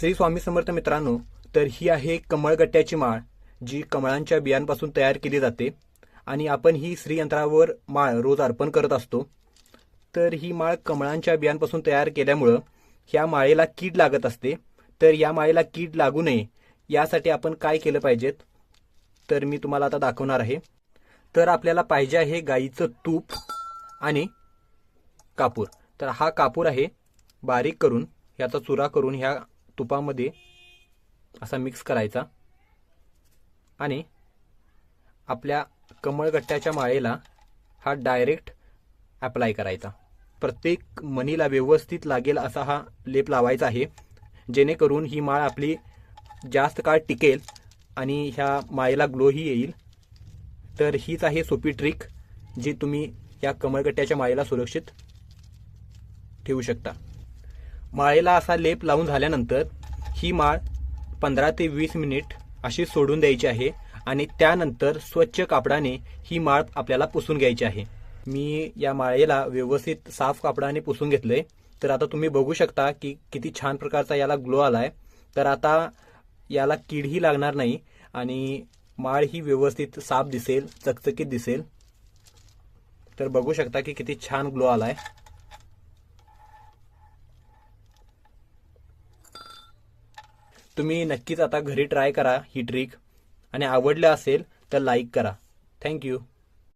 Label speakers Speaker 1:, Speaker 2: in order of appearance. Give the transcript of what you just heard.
Speaker 1: श्री स्वामी समर्थ मित्रांनो तर ही आहे कमळगट्ट्याची माळ जी कमळांच्या बियांपासून तयार केली जाते आणि आपण ही श्रीयंत्रावर माळ रोज अर्पण करत असतो. तर ही माळ कमळांच्या बियांपासून तयार केल्यामुळं ह्या माळेला कीड लागत असते. तर या माळेला कीड लागू नये यासाठी आपण काय केलं पाहिजेत? तर मी तुम्हाला आता दाखवणार आहे. तर आपल्याला पाहिजे आहे गाईचं तूप आणि कापूर. तर हा कापूर आहे बारीक करून याचा चुरा करून ह्या तुपामध्ये असा मिक्स करायचा. आणि आपल्या कमळगट्ट्याच्या माळेला हा डायरेक्ट अप्लाय करायचा. प्रत्येक मणीला व्यवस्थित लागेल असा हा लेप लावायचा आहे. जेणेकरून ही माळ आपली जास्त काळ टिकेल आणि ह्या माळेला ग्लोही येईल. तर हीच आहे सोपी ट्रिक जी तुम्ही या कमळगट्ट्याच्या माळेला सुरक्षित ठेवू शकता. माळेला असा लेप लावून झाल्यानंतर ही माळ पंधरा ते वीस मिनिट अशी सोडून द्यायची आहे आणि त्यानंतर स्वच्छ कापडाने ही माळ आपल्याला पुसून घ्यायची आहे. मी या माळेला व्यवस्थित साफ कापडाने पुसून घेतलंय. तर आता तुम्ही बघू शकता की किती छान प्रकारचा याला ग्लो आलाय. तर आता याला कीडही लागणार नाही आणि माळ ही व्यवस्थित साफ दिसेल चकचकीत दिसेल. तर बघू शकता की किती छान ग्लो आलाय. तुम्ही नक्कीच आता घरी ट्राय करा ही ट्रिक आणि आवडलं असेल तर लाईक करा. थँक्यू